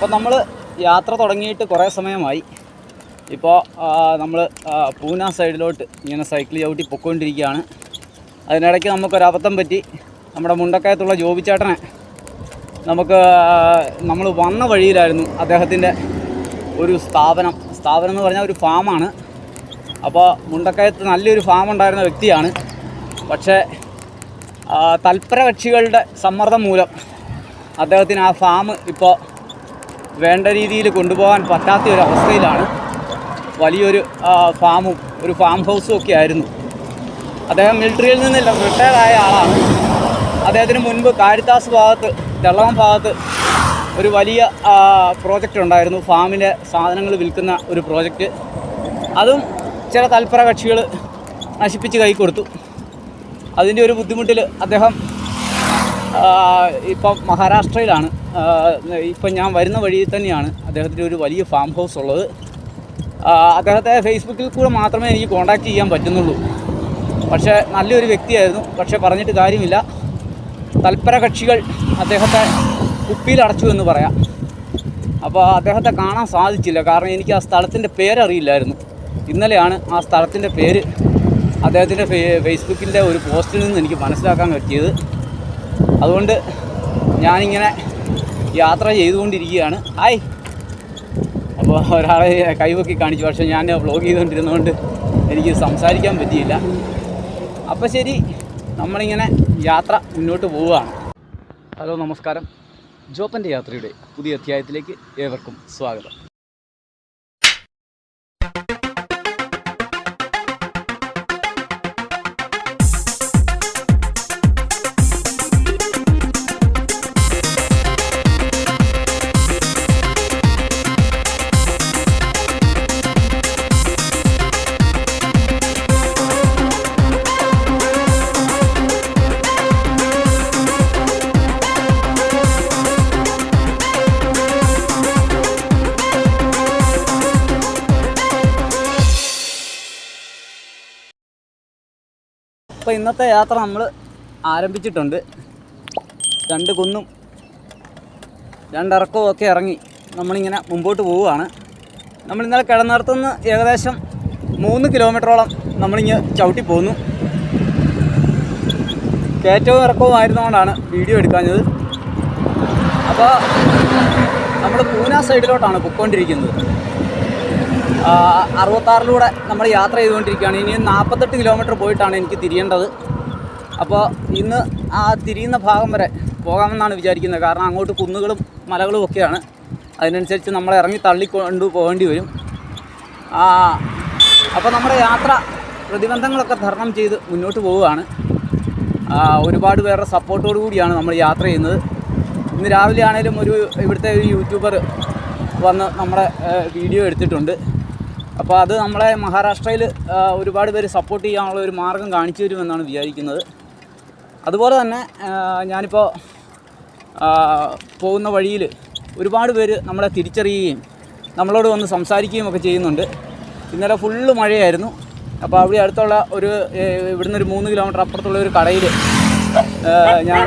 അപ്പോൾ നമ്മൾ യാത്ര തുടങ്ങിയിട്ട് കുറേ സമയമായി. ഇപ്പോൾ നമ്മൾ പൂന സൈഡിലോട്ട് ഇങ്ങനെ സൈക്കിൾ ചവിട്ടി പൊക്കോണ്ടിരിക്കുകയാണ്. അതിനിടയ്ക്ക് നമുക്കൊരബദ്ധം പറ്റി നമ്മുടെ മുണ്ടക്കയത്തുള്ള ജോബിച്ചേട്ടനെ നമുക്ക് നമ്മൾ വന്ന വഴിയിലായിരുന്നു അദ്ദേഹത്തിന്റെ ഒരു സ്ഥാപനം. സ്ഥാപനം എന്ന് പറഞ്ഞാൽ ഒരു ഫാമാണ്. അപ്പോൾ മുണ്ടക്കയത്ത് നല്ലൊരു ഫാം ഉണ്ടായിരുന്ന വ്യക്തിയാണ്. പക്ഷേ ആ, തൽപര കക്ഷികളുടെ സമ്മർദ്ദം മൂലം അദ്ദേഹത്തിന് ആ ഫാം ഇപ്പോൾ വേണ്ട രീതിയിൽ കൊണ്ടുപോകാൻ പറ്റാത്ത ഒരു അവസ്ഥയിലാണ് വലിയൊരു ഫാമും ഒരു ഫാം ഹൗസും ഒക്കെ ആയിരുന്നു. അദ്ദേഹം മിലിറ്ററിയിൽ റിട്ടയർ ആയ ആളാണ്. അദ്ദേഹത്തിന് മുൻപ് കാരിത്താസ് ഭാഗത്ത് വെള്ളം ഭാഗത്ത് ഒരു വലിയ പ്രോജക്റ്റ് ഉണ്ടായിരുന്നു. ഫാമിലെ സാധനങ്ങൾ വിൽക്കുന്ന ഒരു പ്രോജക്റ്റ് അതും ചില തൽപര കക്ഷികൾ നശിപ്പിച്ച് കൈ കൊടുത്തു. അതിന്റെ ഒരു ബുദ്ധിമുട്ടിൽ അദ്ദേഹം ഇപ്പം മഹാരാഷ്ട്രയിലാണ്. ഇപ്പം ഞാൻ വരുന്ന വഴിയിൽ തന്നെയാണ് അദ്ദേഹത്തിന്റെ ഒരു വലിയ ഫാം ഹൗസ് ഉള്ളത്. അദ്ദേഹത്തെ ഫേസ്ബുക്കിൽ കൂടെ മാത്രമേ എനിക്ക് കോൺടാക്റ്റ് ചെയ്യാൻ പറ്റുന്നുള്ളൂ. പക്ഷേ നല്ലൊരു വ്യക്തിയായിരുന്നു. പക്ഷേ പറഞ്ഞിട്ട് കാര്യമില്ല. തൽപര കക്ഷികൾ അദ്ദേഹത്തെ കുപ്പിയിലടച്ചു എന്ന് പറയാം. അപ്പോൾ അദ്ദേഹത്തെ കാണാൻ സാധിച്ചില്ല. കാരണം എനിക്ക് ആ സ്ഥലത്തിന്റെ പേരറിയില്ലായിരുന്നു. ഇന്നലെയാണ് ആ സ്ഥലത്തിന്റെ പേര് അദ്ദേഹത്തിന്റെ ഫേസ്ബുക്കിന്റെ ഒരു പോസ്റ്റിൽ നിന്ന് എനിക്ക് മനസ്സിലാക്കാൻ പറ്റിയത്. അതുകൊണ്ട് ഞാനിങ്ങനെ യാത്ര ചെയ്തുകൊണ്ടിരിക്കുകയാണ്. ഹായ്. അപ്പോൾ ഒരാളെ കൈവക്കി കാണിച്ചു. പക്ഷേ ഞാൻ വ്ളോഗ് ചെയ്തുകൊണ്ടിരുന്നതുകൊണ്ട് എനിക്ക് സംസാരിക്കാൻ പറ്റിയില്ല. അപ്പോൾ ശരി നമ്മളിങ്ങനെ യാത്ര മുന്നോട്ട് പോവുകയാണ്. ഹലോ നമസ്കാരം. ജോപ്പന്റെ യാത്രയുടെ പുതിയ അധ്യായത്തിലേക്ക് ഏവർക്കും സ്വാഗതം. അപ്പോൾ ഇന്നത്തെ യാത്ര നമ്മൾ ആരംഭിച്ചിട്ടുണ്ട്. രണ്ട് കുന്നും രണ്ടിറക്കവും ഒക്കെ ഇറങ്ങി നമ്മളിങ്ങനെ മുമ്പോട്ട് പോവുകയാണ്. നമ്മൾ ഇന്നലെ കിടന്നിടത്തുനിന്ന് ഏകദേശം മൂന്ന് കിലോമീറ്ററോളം നമ്മളിങ്ങ് ചവിട്ടി പോന്നു. കയറ്റവും ഇറക്കവും ആയിരുന്നുകൊണ്ടാണ് വീഡിയോ എടുക്കാഞ്ഞത്. അപ്പോൾ നമ്മൾ പൂന സൈഡിലോട്ടാണ് പൊയ്ക്കൊണ്ടിരിക്കുന്നത്. അറുപത്താറിലൂടെ നമ്മൾ യാത്ര ചെയ്തുകൊണ്ടിരിക്കുകയാണ്. ഇനി നാൽപ്പത്തെട്ട് കിലോമീറ്റർ പോയിട്ടാണ് എനിക്ക് തിരിയേണ്ടത്. അപ്പോൾ ഇന്ന് ആ തിരിയുന്ന ഭാഗം വരെ പോകാമെന്നാണ് വിചാരിക്കുന്നത്. കാരണം അങ്ങോട്ട് കുന്നുകളും മലകളും ഒക്കെയാണ്. അതിനനുസരിച്ച് നമ്മൾ ഇറങ്ങി തള്ളിക്കൊണ്ട് പോകേണ്ടി വരും. അപ്പോൾ നമ്മുടെ യാത്ര പ്രതിബന്ധങ്ങളൊക്കെ തരണം ചെയ്ത് മുന്നോട്ട് പോവുകയാണ്. ഒരുപാട് പേരുടെ സപ്പോർട്ടോടു കൂടിയാണ് നമ്മൾ യാത്ര ചെയ്യുന്നത്. ഇന്ന് രാവിലെ ആണെങ്കിലും ഒരു ഇവിടുത്തെ ഒരു യൂട്യൂബർ വന്ന് നമ്മുടെ വീഡിയോ എടുത്തിട്ടുണ്ട്. അപ്പോൾ അത് നമ്മളെ മഹാരാഷ്ട്രയിൽ ഒരുപാട് പേര് സപ്പോർട്ട് ചെയ്യാനുള്ള ഒരു മാർഗം കാണിച്ചു തരുമെന്നാണ് വിചാരിക്കുന്നത്. അതുപോലെ തന്നെ ഞാനിപ്പോൾ പോകുന്ന വഴിയിൽ ഒരുപാട് പേര് നമ്മളെ തിരിച്ചറിയുകയും നമ്മളോട് വന്ന് സംസാരിക്കുകയും ഒക്കെ ചെയ്യുന്നുണ്ട്. ഇന്നലെ ഫുള്ള് മഴയായിരുന്നു. അപ്പോൾ അവിടെ അടുത്തുള്ള ഒരു ഇവിടുന്ന് ഒരു മൂന്ന് കിലോമീറ്റർ അപ്പുറത്തുള്ള ഒരു കടയിൽ ഞാൻ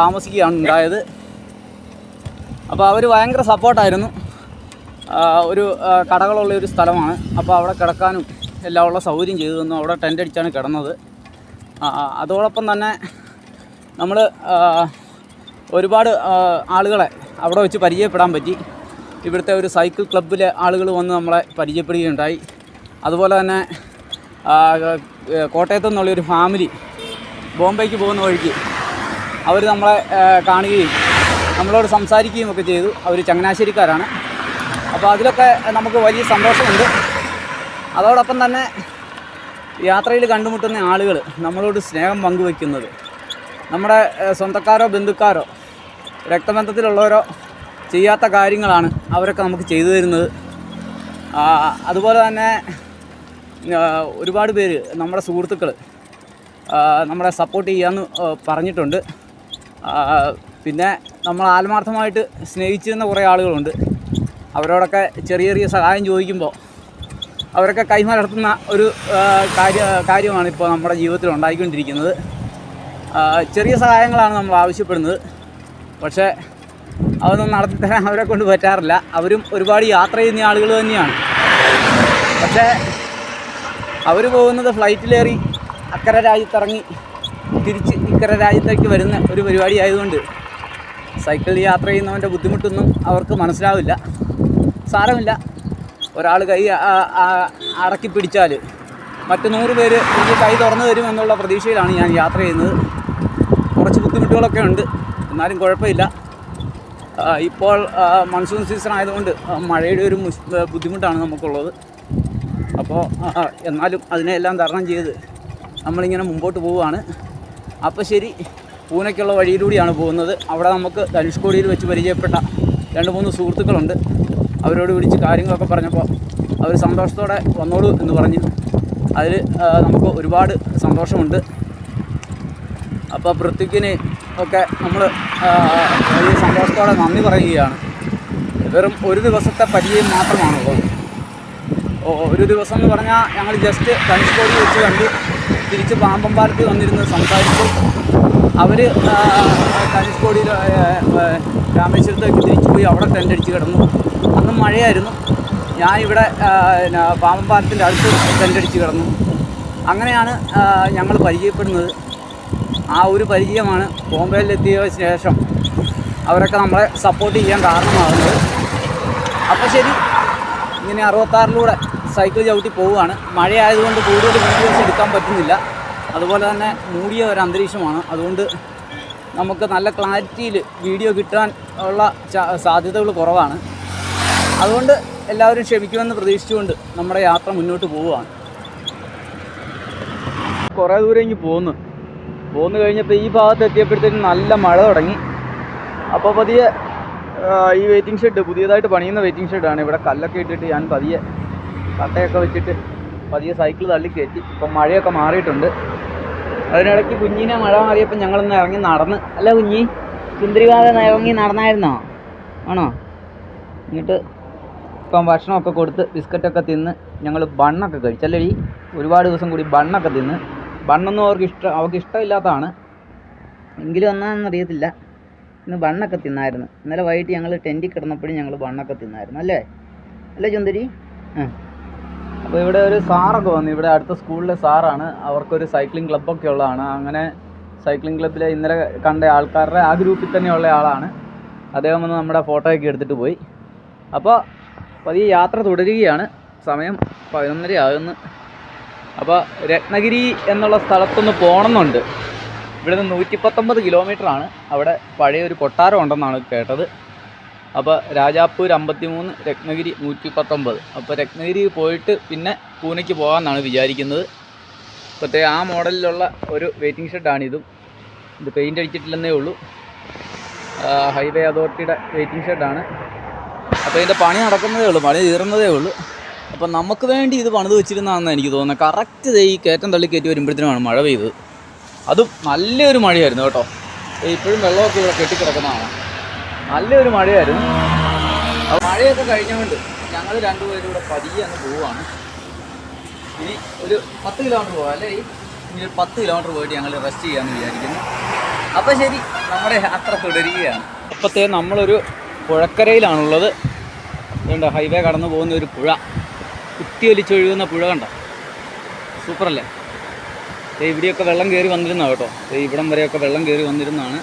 താമസിക്കുകയാണ് ഉണ്ടായത്. അപ്പോൾ അവർ ഭയങ്കര സപ്പോർട്ടായിരുന്നു ഒരു കടകളുള്ള ഒരു സ്ഥലമാണ്. അപ്പോൾ അവിടെ കിടക്കാനും എല്ലാം ഉള്ള സൗകര്യം ചെയ്തു തന്നു. അവിടെ ടെന്റ് അടിച്ചാണ് കിടന്നത്. അതോടൊപ്പം തന്നെ നമ്മൾ ഒരുപാട് ആളുകളെ അവിടെ വെച്ച് പരിചയപ്പെടാൻ പറ്റി. ഇവിടുത്തെ ഒരു സൈക്കിൾ ക്ലബ്ബിലെ ആളുകൾ വന്ന് നമ്മളെ പരിചയപ്പെടുകയുണ്ടായി. അതുപോലെ തന്നെ കോട്ടയത്തു നിന്നുള്ള ഒരു ഫാമിലി ബോംബെക്ക് പോകുന്ന വഴിക്ക് അവർ നമ്മളെ കാണുകയും നമ്മളോട് സംസാരിക്കുകയും ഒക്കെ ചെയ്തു. അവർ ചങ്ങനാശ്ശേരിക്കാരാണ്. അപ്പോൾ അതിലൊക്കെ നമുക്ക് വലിയ സന്തോഷമുണ്ട്. അതോടൊപ്പം തന്നെ യാത്രയിൽ കണ്ടുമുട്ടുന്ന ആളുകൾ നമ്മളോട് സ്നേഹം പങ്കുവെക്കുന്നത് നമ്മുടെ സ്വന്തക്കാരോ ബന്ധുക്കാരോ രക്തബന്ധത്തിലുള്ളവരോ ചെയ്യാത്ത കാര്യങ്ങളാണ് അവരൊക്കെ നമുക്ക് ചെയ്തു തരുന്നത്. അതുപോലെ തന്നെ ഒരുപാട് പേര് നമ്മുടെ സുഹൃത്തുക്കൾ നമ്മളെ സപ്പോർട്ട് ചെയ്യാമെന്ന് പറഞ്ഞിട്ടുണ്ട്. പിന്നെ നമ്മൾ ആത്മാർത്ഥമായിട്ട് സ്നേഹിച്ചിരുന്ന കുറേ ആളുകളുണ്ട്. അവരോടൊക്കെ ചെറിയ ചെറിയ സഹായം ചോദിക്കുമ്പോൾ അവരൊക്കെ കൈമലർത്തുന്ന ഒരു കാര്യ കാര്യമാണ് ഇപ്പോൾ നമ്മുടെ ജീവിതത്തിൽ ഉണ്ടായിക്കൊണ്ടിരിക്കുന്നത്. ചെറിയ സഹായങ്ങളാണ് നമ്മൾ ആവശ്യപ്പെടുന്നത്. പക്ഷേ അതൊന്നും നടത്തി തരാൻ അവരെ കൊണ്ട് പറ്റാറില്ല. അവരും ഒരുപാട് യാത്ര ചെയ്യുന്ന ആളുകൾ തന്നെയാണ്. പക്ഷേ അവർ പോകുന്നത് ഫ്ലൈറ്റിലേറി അക്കര രാജ്യത്തിറങ്ങി തിരിച്ച് ഇക്കര രാജ്യത്തേക്ക് വരുന്ന ഒരു പരിപാടി ആയതുകൊണ്ട് സൈക്കിളിൽ യാത്ര ചെയ്യുന്നവന്റെ ബുദ്ധിമുട്ടൊന്നും അവർക്ക് മനസ്സിലാവില്ല. സാരമില്ല. ഒരാൾ കൈ അടക്കി പിടിച്ചാൽ മറ്റ് നൂറ് പേര് എനിക്ക് കൈ തുറന്നു തരും എന്നുള്ള പ്രതീക്ഷയിലാണ് ഞാൻ യാത്ര ചെയ്യുന്നത്. കുറച്ച് ബുദ്ധിമുട്ടുകളൊക്കെ ഉണ്ട്. എന്നാലും കുഴപ്പമില്ല. ഇപ്പോൾ മൺസൂൺ സീസൺ ആയതുകൊണ്ട് മഴയുടെ ഒരു ബുദ്ധിമുട്ടാണ് നമുക്കുള്ളത്. അപ്പോൾ എന്നാലും അതിനെല്ലാം തരണം ചെയ്ത് നമ്മളിങ്ങനെ മുമ്പോട്ട് പോവുകയാണ്. അപ്പോൾ ശരി പൂനെക്കുള്ള വഴിയിലൂടെയാണ് പോകുന്നത്. അവിടെ നമുക്ക് ധനുഷ്കോടിയിൽ വെച്ച് പരിചയപ്പെട്ട രണ്ട് മൂന്ന് സുഹൃത്തുക്കളുണ്ട്. അവരോട് വിളിച്ച് കാര്യങ്ങളൊക്കെ പറഞ്ഞപ്പോൾ അവർ സന്തോഷത്തോടെ വന്നോളൂ എന്ന് പറഞ്ഞ് അതിൽ നമുക്ക് ഒരുപാട് സന്തോഷമുണ്ട്. അപ്പോൾ പൃഥ്വിക്കിന് ഒക്കെ നമ്മൾ വലിയ സന്തോഷത്തോടെ നന്ദി പറയുകയാണ്. വെറും ഒരു ദിവസത്തെ പരിചയം മാത്രമാണുള്ളത്. ഒരു ദിവസം എന്ന് പറഞ്ഞാൽ ഞങ്ങൾ ജസ്റ്റ് ധനുഷ്കോടി വെച്ച് കണ്ടു. തിരിച്ച് പാമ്പം പാലത്തിൽ വന്നിരുന്ന് സംസാരിച്ചു അവർ ധനുഷ്കോടിയിൽ രാമേശ്വരത്തേക്ക് തിരിച്ചു പോയി അവിടെ ടെന്റ് അടിച്ച് കിടന്നു. അന്ന് മഴയായിരുന്നു. ഞാൻ ഇവിടെ പാമ്പം പാലത്തിന്റെ അടുത്ത് ടെന്റ് അടിച്ച് കിടന്നു. അങ്ങനെയാണ് ഞങ്ങൾ പരിചയപ്പെടുന്നത്. ആ ഒരു പരിചയമാണ് ബോംബെയിലെത്തിയ ശേഷം അവരൊക്കെ നമ്മളെ സപ്പോർട്ട് ചെയ്യാൻ കാരണമാകുന്നത്. അപ്പോൾ ശരി ഇങ്ങനെ അറുപത്താറിലൂടെ സൈക്കിൾ ചവിട്ടി പോവുകയാണ്. മഴയായതുകൊണ്ട് കൂടുതൽ വീഡിയോസ് എടുക്കാൻ പറ്റുന്നില്ല. അതുപോലെ തന്നെ മൂടിയ ഒരു അന്തരീക്ഷമാണ്. അതുകൊണ്ട് നമുക്ക് നല്ല ക്ലാരിറ്റിയിൽ വീഡിയോ കിട്ടാൻ ഉള്ള സാധ്യതകൾ കുറവാണ്. അതുകൊണ്ട് എല്ലാവരും ക്ഷമിക്കുമെന്ന് പ്രതീക്ഷിച്ചുകൊണ്ട് നമ്മുടെ യാത്ര മുന്നോട്ട് പോവുകയാണ്. കുറേ ദൂരം ഇങ്ങ് പോന്നു. പോന്നു കഴിഞ്ഞപ്പോൾ ഈ ഭാഗത്ത് എത്തിയപ്പോഴത്തേക്കും നല്ല മഴ തുടങ്ങി. അപ്പോൾ പതിയെ ഈ വെയിറ്റിംഗ് ഷെഡ് പുതിയതായിട്ട് പണിയുന്ന വെയിറ്റിംഗ് ഷെഡാണ് ഇവിടെ കല്ലൊക്കെ ഇട്ടിട്ട് ഞാൻ പതിയെ കട്ടയൊക്കെ വെച്ചിട്ട് പതിയെ സൈക്കിൾ തള്ളി കയറ്റി. ഇപ്പം മഴയൊക്കെ മാറിയിട്ടുണ്ട്. അതിനിടയ്ക്ക് കുഞ്ഞിനെ മഴ മാറിയപ്പോൾ ഞങ്ങളൊന്ന് ഇറങ്ങി നടന്ന്. അല്ല കുഞ്ഞി സുന്ദരിവാദ ഇറങ്ങി നടന്നായിരുന്നോ? ആണോ? എന്നിട്ട് ഇപ്പം ഭക്ഷണമൊക്കെ കൊടുത്ത് ബിസ്ക്കറ്റൊക്കെ തിന്ന് ഞങ്ങൾ ബണ്ണൊക്കെ കഴിച്ചല്ലേ ഈ ഒരുപാട് ദിവസം കൂടി ബണ്ണൊക്കെ തിന്ന്. ബണ്ണൊന്നും അവർക്ക് ഇഷ്ടം അവർക്ക് ഇഷ്ടമില്ലാത്തതാണ്. എങ്കിലും ഒന്നാണെന്ന് അറിയത്തില്ല. ഇന്ന് ബണ്ണൊക്കെ തിന്നായിരുന്നു. ഇന്നലെ വൈകിട്ട് ഞങ്ങൾ ടെന്റിൽ കിടന്നപ്പോഴും ഞങ്ങൾ ബണ്ണൊക്കെ തിന്നായിരുന്നു. അല്ലേ? അല്ലേ ചുന്ദരി ആ. അപ്പോൾ ഇവിടെ ഒരു സാറൊക്കെ വന്നു. ഇവിടെ അടുത്ത സ്കൂളിലെ സാറാണ്. അവർക്കൊരു സൈക്ലിംഗ് ക്ലബ്ബൊക്കെ ഉള്ളതാണ്. അങ്ങനെ സൈക്ലിംഗ് ക്ലബ്ബിലെ ഇന്നലെ കണ്ട ആൾക്കാരുടെ ആ ഗ്രൂപ്പിൽ തന്നെയുള്ള ആളാണ്. അദ്ദേഹം വന്ന് നമ്മുടെ ഫോട്ടോയൊക്കെ എടുത്തിട്ട് പോയി. അപ്പോൾ പതിയെ യാത്ര തുടരുകയാണ്. സമയം പതിനൊന്നര ആകുന്നു. അപ്പോൾ രത്നഗിരി എന്നുള്ള സ്ഥലത്തൊന്ന് പോകണമെന്നുണ്ട്. ഇവിടുന്ന് നൂറ്റി പത്തൊമ്പത് കിലോമീറ്ററാണ് അവിടെ പഴയ ഒരു കൊട്ടാരം ഉണ്ടെന്നാണ് കേട്ടത്. അപ്പോൾ രാജാപ്പൂർ അമ്പത്തി മൂന്ന് രത്നഗിരി നൂറ്റി പത്തൊമ്പത് അപ്പോൾ രത്നഗിരി പോയിട്ട് പിന്നെ പൂനെക്ക് പോകാമെന്നാണ് വിചാരിക്കുന്നത്. ഇപ്പോഴത്തെ ആ മോഡലിലുള്ള ഒരു വെയിറ്റിംഗ് ഷെഡാണിതും ഇത് പെയിന്റ് അടിച്ചിട്ടില്ലെന്നേ ഉള്ളൂ. ഹൈവേ അതോറിറ്റിയുടെ വെയിറ്റിംഗ് ഷെഡാണ് അപ്പോൾ ഇതിന്റെ പണി നടക്കുന്നതേ ഉള്ളൂ പണി തീർന്നതേ ഉള്ളൂ. അപ്പോൾ നമുക്ക് വേണ്ടി ഇത് പണിത് വെച്ചിരുന്നതാണെന്ന് എനിക്ക് തോന്നുന്നത്. കറക്റ്റ് ഈ കയറ്റം തള്ളി കയറ്റി വരുമ്പോഴത്തേനുമാണ് മഴ പെയ്തത്. അതും നല്ലൊരു മഴയായിരുന്നു കേട്ടോ. ഇപ്പോഴും വെള്ളമൊക്കെ ഇവിടെ കെട്ടിക്കിടക്കുന്നതാണ്. നല്ലൊരു മഴയായിരുന്നു. മഴയൊക്കെ കഴിഞ്ഞുകൊണ്ട് ഞങ്ങൾ രണ്ടുപേരും ഇവിടെ പതിയെ അങ്ങ് പോവുകയാണ് ഇനി ഒരു പത്ത് കിലോമീറ്റർ പോകാം അല്ലേ? ഇനി ഒരു പത്ത് കിലോമീറ്റർ പോയിട്ട് ഞങ്ങൾ റെസ്റ്റ് ചെയ്യാമെന്ന് വിചാരിക്കുന്നു. അപ്പോൾ ശരി നമ്മുടെ യാത്ര തുടരുകയാണ്. അപ്പോഴത്തേ നമ്മളൊരു പുഴക്കരയിലാണുള്ളത്. അതുകൊണ്ട് ഹൈവേ കടന്നു പോകുന്ന ഒരു പുഴ. കുത്തിയൊലിച്ചൊഴുകുന്ന പുഴ കണ്ട? സൂപ്പറല്ലേ? ഇവിടെയൊക്കെ വെള്ളം കയറി വന്നിരുന്നോ കേട്ടോ. ഇവിടം വരെയൊക്കെ വെള്ളം കയറി വന്നിരുന്നതാണ്.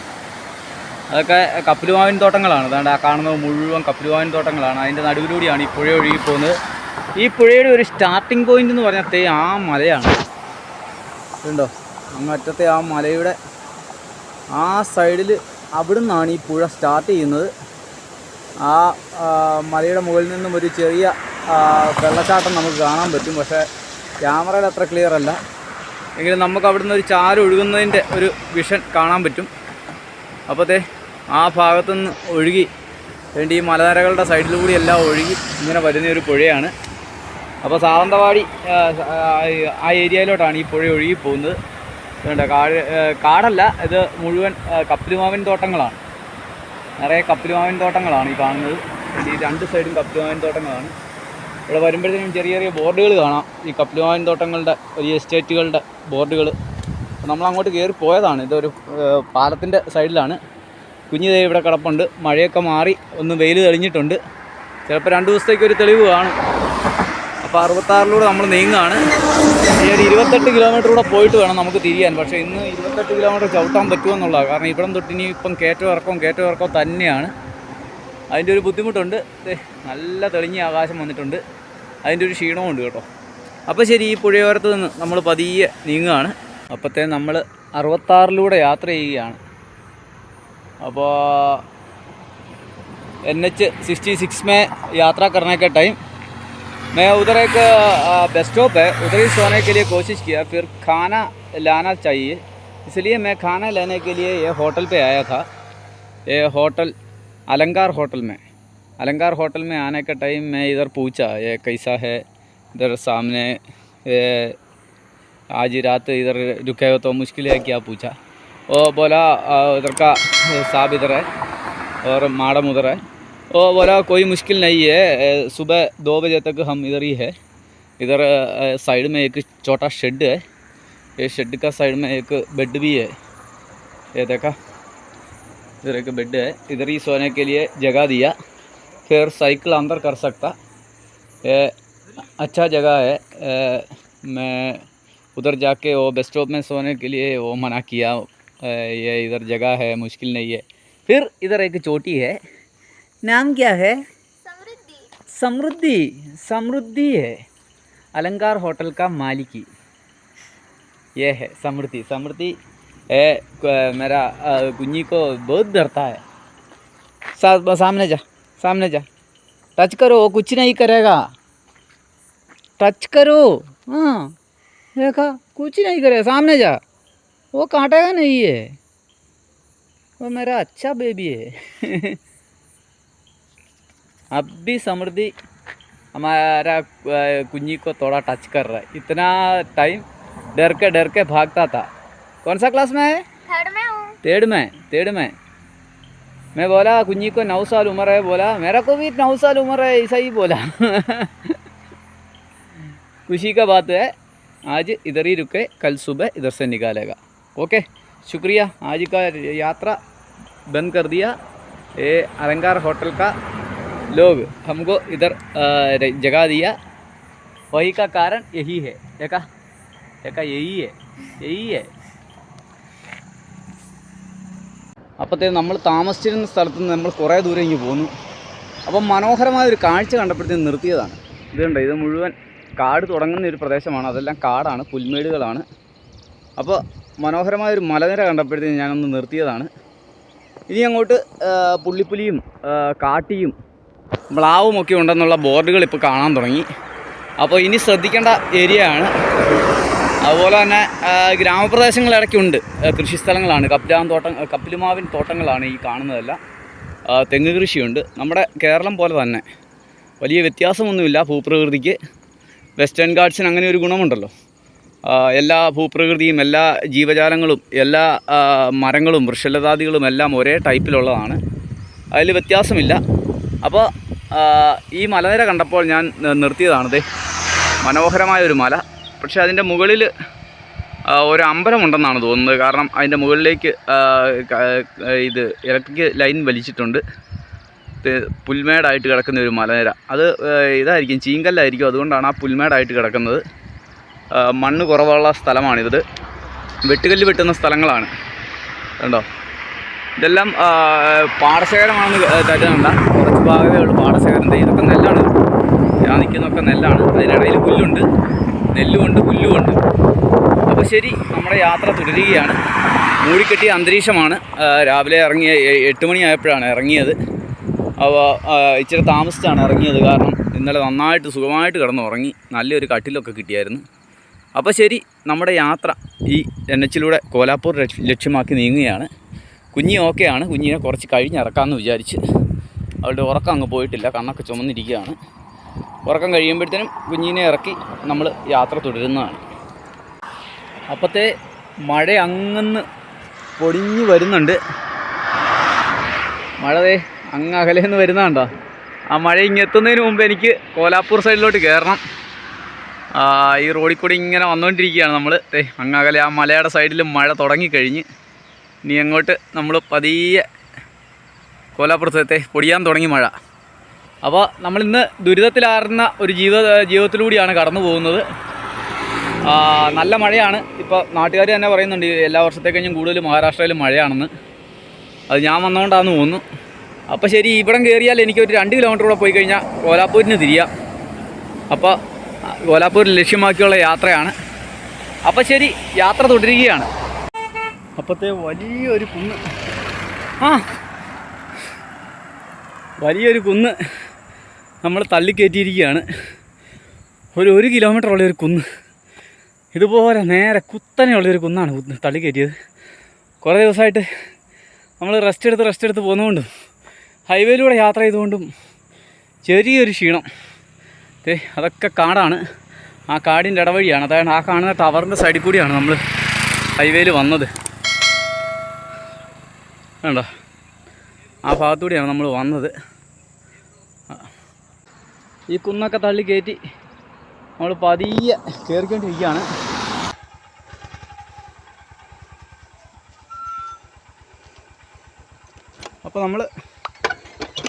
അതൊക്കെ കപ്പിലുവാവിൻ തോട്ടങ്ങളാണ്. അതാണ്ട് ആ കാണുന്നത് മുഴുവൻ കപ്പിലുവാവിൻ തോട്ടങ്ങളാണ്. അതിന്റെ നടുവിലൂടെയാണ് ഈ പുഴ ഒഴുകി പോകുന്നത്. ഈ പുഴയുടെ ഒരു സ്റ്റാർട്ടിംഗ് പോയിന്റ് എന്ന് പറഞ്ഞാൽ തേ ആ മലയാണ്. ഉണ്ടോ അങ്ങറ്റത്തെ ആ മലയുടെ ആ സൈഡിൽ അവിടെ നിന്നാണ് ഈ പുഴ സ്റ്റാർട്ട് ചെയ്യുന്നത്. ആ മലയുടെ മുകളിൽ നിന്നും ഒരു ചെറിയ വെള്ളച്ചാട്ടം നമുക്ക് കാണാൻ പറ്റും. പക്ഷേ ക്യാമറയിൽ അത്ര ക്ലിയർ അല്ല. എങ്കിലും നമുക്ക് അവിടുന്ന് ഒരു ചാരൊഴുകുന്നതിന്റെ ഒരു വിഷൻ കാണാൻ പറ്റും. അപ്പോഴത്തെ ആ ഭാഗത്തുനിന്ന് ഒഴുകി വേണ്ടി ഈ മലനിരകളുടെ സൈഡിലൂടെ എല്ലാം ഒഴുകി ഇങ്ങനെ വരുന്ന ഒരു പുഴയാണ്. അപ്പോൾ സാവന്തവാടി ആ, ഏരിയയിലോട്ടാണ് ഈ പുഴ ഒഴുകി പോകുന്നത്. വേണ്ട കാട് കാടല്ല ഇത് മുഴുവൻ കപ്പിലുമാവിൻ തോട്ടങ്ങളാണ്. നിറയെ കപ്പിലുമാവിൻ തോട്ടങ്ങളാണ് ഈ കാണുന്നത്. ഈ രണ്ട് സൈഡും കപ്പിലുമാവിൻ തോട്ടങ്ങളാണ്. ഇവിടെ വരുമ്പോഴത്തേനും ചെറിയ ചെറിയ ബോർഡുകൾ കാണാം. ഈ കപ്പിലുമാവിൻ തോട്ടങ്ങളുടെ ഒരു എസ്റ്റേറ്റുകളുടെ ബോർഡുകൾ. നമ്മൾ അങ്ങോട്ട് കയറി പോയതാണ് ഇതൊരു പാലത്തിന്റെ സൈഡിലാണ്. കുഞ്ഞ് ദേ ഇവിടെ കിടപ്പുണ്ട്. മഴയൊക്കെ മാറി ഒന്ന് വെയിൽ തെളിഞ്ഞിട്ടുണ്ട്. ചിലപ്പോൾ രണ്ട് ദിവസത്തേക്ക് ഒരു തെളിവ് കാണും. അപ്പോൾ അറുപത്താറിലൂടെ നമ്മൾ നീങ്ങുകയാണ് ഈ ഒരു ഇരുപത്തെട്ട് കിലോമീറ്റർ കൂടെ പോയിട്ട് വേണം നമുക്ക് തിരിയാൻ. പക്ഷേ ഇന്ന് ഇരുപത്തെട്ട് കിലോമീറ്റർ ചവിട്ടാൻ പറ്റുമെന്നുള്ളതാണ് കാരണം ഇവിടം തൊട്ട് ഇനി ഇപ്പം കയറ്റം ഇറക്കവും കയറ്റം ഇറക്കവും തന്നെയാണ്. അതിന്റെ ഒരു ബുദ്ധിമുട്ടുണ്ട്. നല്ല തെളിഞ്ഞ ആകാശം വന്നിട്ടുണ്ട്. അതിന്റെ ഒരു ക്ഷീണവും ഉണ്ട് കേട്ടോ. അപ്പോൾ ശരി ഈ പുഴയോരത്ത് നിന്ന് നമ്മൾ പതിയെ നീങ്ങുകയാണ്. അപ്പോഴത്തേ നമ്മൾ അറുപത്താറിലൂടെ യാത്ര ചെയ്യുകയാണ്. അപ്പോൾ एन एच सिक्सटी सिक्स में यात्रा करने के टाइम मैं उधर एक आ, बस स्टॉप है उधर ही सोने के लिए कोशिश किया फिर खाना लाना चाहिए इसलिए मैं खाना लेने के लिए ये होटल पे आया था ये होटल अलंकार होटल में अलंकार होटल में आने का टाइम मैं इधर पूछा ये कैसा है इधर सामने ये आज ही रात इधर रुके हो तो मुश्किल है क्या पूछा वो बोला उधर का साहब इधर है और मैडम उधर है। वो बोला, कोई मुश्किल नहीं है सुबह दो बजे तक हम इधर ही है। इधर साइड में एक छोटा शेड है। ये शेड का साइड में एक बेड भी है। ये देखा, इधर एक बेड है। इधर ही सोने के लिए जगह दिया, फिर साइकिल अंदर कर सकता। ये अच्छा जगह है। मैं उधर जाके वो बस स्टॉप में सोने के लिए वो मना किया। ये इधर जगह है मुश्किल नहीं है। फिर इधर एक चोटी है। नाम क्या है? समृद्धि। समृद्धि। है। अलंकार होटल का मालिकी। ये है समृद्धि। समृद्धि है मेरा कुഞ്ഞി को बहुत डरता है। सा, सामने जा सामने जा। टच करो वो कुछ नहीं करेगा। टच करो। हाँ देखा कुछ नहीं करेगा सामने जा। वो काटेगा नहीं है वो मेरा अच्छा बेबी है। अब भी समृद्धि हमारा कुंजी को थोड़ा टच कर रहा है। इतना टाइम डर के डर के भागता था। कौन सा क्लास में है? थर्ड में हूँ। थर्ड में थर्ड में। मैं बोला कुंजी को नौ साल उम्र है बोला मेरा को भी नौ साल उम्र है ऐसा ही बोला। खुशी का बात है आज इधर ही रुके कल सुबह इधर से निकालेगा। ओके शुक्रिया आज का यात्रा बंद कर दिया ये अलंकार होटल का लोग हमको इधर अ, जगह दिया वही का कारण यही है देखा देखा यही है यही है അപ്പോഴത്തേ നമ്മൾ താമസിച്ചിരുന്ന സ്ഥലത്ത് നിന്ന് നമ്മൾ കുറേ ദൂരം ഇങ്ങ് പോന്നു അപ്പം മനോഹരമായ ഒരു കാഴ്ച കണ്ടപ്പോഴത്തേന് നിർത്തിയതാണ് ഇതുണ്ട് ഇത് മുഴുവൻ കാട് തുടങ്ങുന്ന ഒരു പ്രദേശമാണ് അതെല്ലാം കാടാണ് പുൽമേടുകളാണ് അപ്പോൾ മനോഹരമായ ഒരു മലനിര കണ്ടപ്പോഴത്തേന് ഞാനൊന്ന് നിർത്തിയതാണ്. ഇനി അങ്ങോട്ട് പുള്ളിപ്പുലിയും കാട്ടിയും മ്ലാവും ഒക്കെ ഉണ്ടെന്നുള്ള ബോർഡുകൾ ഇപ്പോൾ കാണാൻ തുടങ്ങി. അപ്പോൾ ഇനി ശ്രദ്ധിക്കേണ്ട ഏരിയയാണ് അതുപോലെ തന്നെ ഗ്രാമപ്രദേശങ്ങൾ ഗ്രാമപ്രദേശങ്ങളിടയ്ക്കുണ്ട് കൃഷിസ്ഥലങ്ങളാണ്. കപ്പിലാൻ തോട്ടം കപ്പിലുമാവിൻ തോട്ടങ്ങളാണ് ഈ കാണുന്നതെല്ലാം. തെങ്ങ് കൃഷിയുണ്ട്. നമ്മുടെ കേരളം പോലെ തന്നെ വലിയ വ്യത്യാസമൊന്നുമില്ല ഭൂപ്രകൃതിക്ക്. വെസ്റ്റേൺ ഗാർഡ്സിന് അങ്ങനെ ഒരു ഗുണമുണ്ടല്ലോ. എല്ലാ ഭൂപ്രകൃതിയും എല്ലാ ജീവജാലങ്ങളും എല്ലാ മരങ്ങളും വൃക്ഷലതാദികളും എല്ലാം ഒരേ ടൈപ്പിലുള്ളതാണ്. അതിൽ വ്യത്യാസമില്ല. അപ്പോൾ ഈ മലനിര കണ്ടപ്പോൾ ഞാൻ നിർത്തിയതാണിത് മനോഹരമായ ഒരു മല. പക്ഷേ അതിന്റെ മുകളിൽ ഒരു അമ്പലമുണ്ടെന്നാണ് തോന്നുന്നത്. കാരണം അതിന്റെ മുകളിലേക്ക് ഇത് ഇലക്ട്രിക് ലൈൻ വലിച്ചിട്ടുണ്ട്. പുൽമേടായിട്ട് കിടക്കുന്ന ഒരു മലനിര. അത് ഇതായിരിക്കും ചീങ്കല്ലായിരിക്കും. അതുകൊണ്ടാണ് ആ പുൽമേടായിട്ട് കിടക്കുന്നത്. മണ്ണ് കുറവുള്ള സ്ഥലമാണിത്. വെട്ടുകല്ല് വെട്ടുന്ന സ്ഥലങ്ങളാണ്. കണ്ടോ? ഇതെല്ലാം പാടശേഖരമാണെന്ന് കരുതണ്ട കുറച്ച് ഭാഗമേ ഉള്ളൂ പാടശേഖരം ഇതൊക്കെ നെല്ലാണ്. ഞാൻ നിൽക്കുന്നതൊക്കെ നെല്ലാണ്. അതിനിടയിൽ പുല്ലുണ്ട്. നെല്ലുമുണ്ട് പുല്ലുമുണ്ട് അപ്പോൾ ശരി നമ്മുടെ യാത്ര തുടരുകയാണ്. മൂടിക്കെട്ടിയ അന്തരീക്ഷമാണ്. രാവിലെ ഇറങ്ങിയ എട്ട് മണിയായപ്പോഴാണ് ഇറങ്ങിയത്. അപ്പോൾ ഇച്ചിരി താമസിച്ചാണ് ഇറങ്ങിയത്. കാരണം ഇന്നലെ നന്നായിട്ട് സുഖമായിട്ട് കിടന്ന് ഉറങ്ങി നല്ലൊരു കട്ടിലൊക്കെ കിട്ടിയായിരുന്നു. അപ്പോൾ ശരി നമ്മുടെ യാത്ര ഈ എൻ എച്ചിലൂടെ കോലാപ്പൂർ ലക്ഷ്യമാക്കി നീങ്ങുകയാണ്. കുഞ്ഞി ഓക്കെയാണ് കുഞ്ഞിനെ കുറച്ച് കഴിഞ്ഞ് ഇറക്കാമെന്ന് വിചാരിച്ച് അവളുടെ ഉറക്കം അങ്ങ് പോയിട്ടില്ല. കണ്ണൊക്കെ ചുമന്നിരിക്കുകയാണ്. ഉറക്കം കഴിയുമ്പോഴത്തേനും കുഞ്ഞിനെ ഇറക്കി നമ്മൾ യാത്ര തുടരുന്നതാണ്. അപ്പോഴത്തെ മഴ അങ്ങന്ന് പൊടിഞ്ഞു വരുന്നുണ്ട്. മഴ ദേ അങ്ങ് അകലേന്ന് വരുന്നതാണ്ടോ? ആ മഴ ഇങ്ങെത്തുന്നതിന് മുമ്പ് എനിക്ക് കോലാപ്പൂർ സൈഡിലോട്ട് കയറണം. ഈ റോഡിൽ കൂടി ഇങ്ങനെ വന്നുകൊണ്ടിരിക്കുകയാണ് നമ്മൾ. ദേ അങ്ങ് അകലെ ആ മലയുടെ സൈഡിൽ മഴ തുടങ്ങിക്കഴിഞ്ഞ് ഇനി അങ്ങോട്ട് നമ്മൾ പതിയെ കോലാപ്രസത്തെ പൊടിയാൻ തുടങ്ങി മഴ. അപ്പോൾ നമ്മളിന്ന് ദുരിതത്തിലാർന്ന ഒരു ജീവ ജീവിതത്തിലൂടെയാണ് കടന്നു പോകുന്നത്. നല്ല മഴയാണ്. ഇപ്പോൾ നാട്ടുകാർ തന്നെ പറയുന്നുണ്ട് എല്ലാ വർഷത്തേക്കഴിഞ്ഞും കൂടുതൽ മഹാരാഷ്ട്രയിൽ മഴയാണെന്ന്. അത് ഞാൻ വന്നുകൊണ്ടാണെന്ന് തോന്നുന്നു. അപ്പോൾ ശരി ഇവിടം കയറിയാൽ എനിക്കൊരു രണ്ട് കിലോമീറ്റർ കൂടെ പോയി കഴിഞ്ഞാൽ കോലാപ്പൂരിന് തിരിയാം. അപ്പോൾ കോലാപ്പൂർ ലക്ഷ്യമാക്കിയുള്ള യാത്രയാണ്. അപ്പോൾ ശരി യാത്ര തുടരുകയാണ്. അപ്പത്തെ വലിയൊരു കുന്ന്. ആ. വലിയൊരു കുന്ന് നമ്മൾ തള്ളിക്കയറ്റിയിരിക്കുകയാണ് ഒരു ഒരു കിലോമീറ്റർ ഉള്ള ഒരു കുന്ന്. ഇതുപോലെ നേരെ കുത്തനെയുള്ളൊരു കുന്നാണ് കുന്ന് തള്ളിക്കയറ്റിയത് കുറേ ദിവസമായിട്ട് നമ്മൾ റെസ്റ്റ് എടുത്ത് റെസ്റ്റ് എടുത്ത് പോകുന്നതുകൊണ്ടും ഹൈവേയിലൂടെ യാത്ര ചെയ്തുകൊണ്ടും ചെറിയൊരു ക്ഷീണം. അതൊക്കെ കാടാണ്. ആ കാടിന്റെ ഇടവഴിയാണ്. അതായത് ആ കാണുന്ന ടവറിന്റെ സൈഡിൽ കൂടിയാണ് നമ്മൾ ഹൈവേയിൽ വന്നത്. വേണ്ട ആ ഭാഗത്തൂടെയാണ് നമ്മൾ വന്നത്. ഈ കുന്നൊക്കെ തള്ളി കയറ്റി നമ്മൾ പതിയെ കയറിക്കൊണ്ടിരിക്കുകയാണ് അപ്പോൾ നമ്മൾ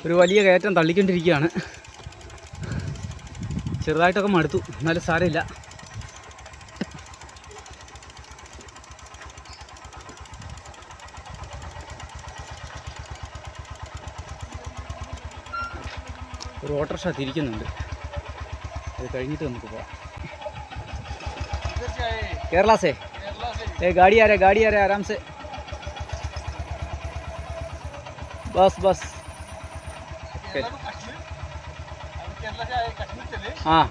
ഒരു വലിയ കയറ്റം തള്ളിക്കൊണ്ടിരിക്കുകയാണ്. ചെറുതായിട്ടൊക്കെ മടുത്തു. എന്നാലും സാരമില്ല. ഒരു ഓട്ടോറിക്ഷ തിരിക്കുന്നുണ്ട്. അത് കഴിഞ്ഞിട്ട് നമുക്ക് പോവാം. കേരളാസേ. ഏ ഗാഡി ആരാ ഗാഡി ആരാ ആരാംസെ. Bus bus. ഓക്കെ. हाँ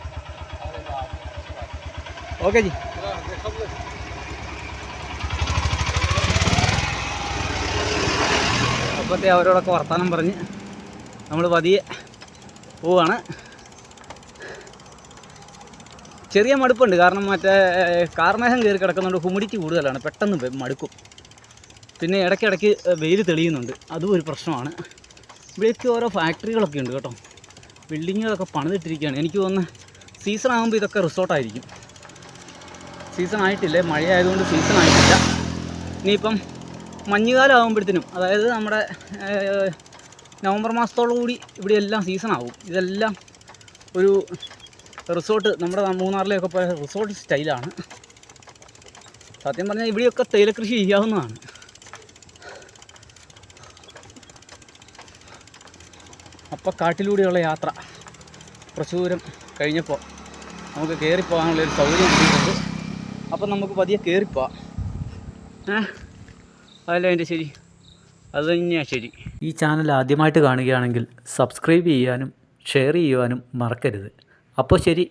ओके जी അപ്പോഴത്തെ അവരോടൊക്കെ വർത്തമാനം പറഞ്ഞ് നമ്മൾ പതിയെ പോവാണ് ചെറിയ മടുപ്പുണ്ട് കാരണം മറ്റേ കാർമേഘം കയറി കിടക്കുന്നുണ്ട് ഹ്യൂമിഡിറ്റി കൂടുതലാണ് പെട്ടെന്ന് വെ- മടുക്കും പിന്നെ ഇടയ്ക്കിടയ്ക്ക് വെയിൽ തെളിയുന്നുണ്ട് അതും ഒരു പ്രശ്നമാണ് ഇവിടെയൊക്കെ ഓരോ ഫാക്ടറികളൊക്കെ ഉണ്ട് കേട്ടോ ബിൽഡിങ്ങുകളൊക്കെ പണിതിട്ടിരിക്കുകയാണ്. എനിക്ക് തോന്നുന്നു സീസൺ ആകുമ്പോൾ ഇതൊക്കെ റിസോർട്ടായിരിക്കും സീസൺ ആയിട്ടില്ലേ? മഴയായതുകൊണ്ട് സീസൺ ആയിട്ടില്ല. ഇനിയിപ്പം മഞ്ഞുകാലം ആകുമ്പോഴത്തേനും അതായത് നമ്മുടെ നവംബർ മാസത്തോടു കൂടി ഇവിടെ എല്ലാം സീസൺ ആവും. ഇതെല്ലാം ഒരു റിസോർട്ട് നമ്മുടെ മൂന്നാറിലെയൊക്കെ പോയ റിസോർട്ട് സ്റ്റൈലാണ് സത്യം പറഞ്ഞാൽ ഇവിടെയൊക്കെ തേയിലക്കൃഷി ചെയ്യാവുന്നതാണ്. അപ്പം കാട്ടിലൂടെയുള്ള യാത്ര. കുറച്ച് ദൂരം കഴിഞ്ഞപ്പോൾ നമുക്ക് കയറിപ്പോകാനുള്ളൊരു സൗകര്യം കിട്ടിയിട്ടുണ്ട്. അപ്പം നമുക്ക് പതിയെ കയറിപ്പോവാം ഏ അതല്ല എന്റെ ശരി? അത് തന്നെയാണ് ശരി. ഈ ചാനൽ ആദ്യമായിട്ട് കാണുകയാണെങ്കിൽ സബ്സ്ക്രൈബ് ചെയ്യാനും ഷെയർ ചെയ്യുവാനും മറക്കരുത്. അപ്പോൾ ശരി.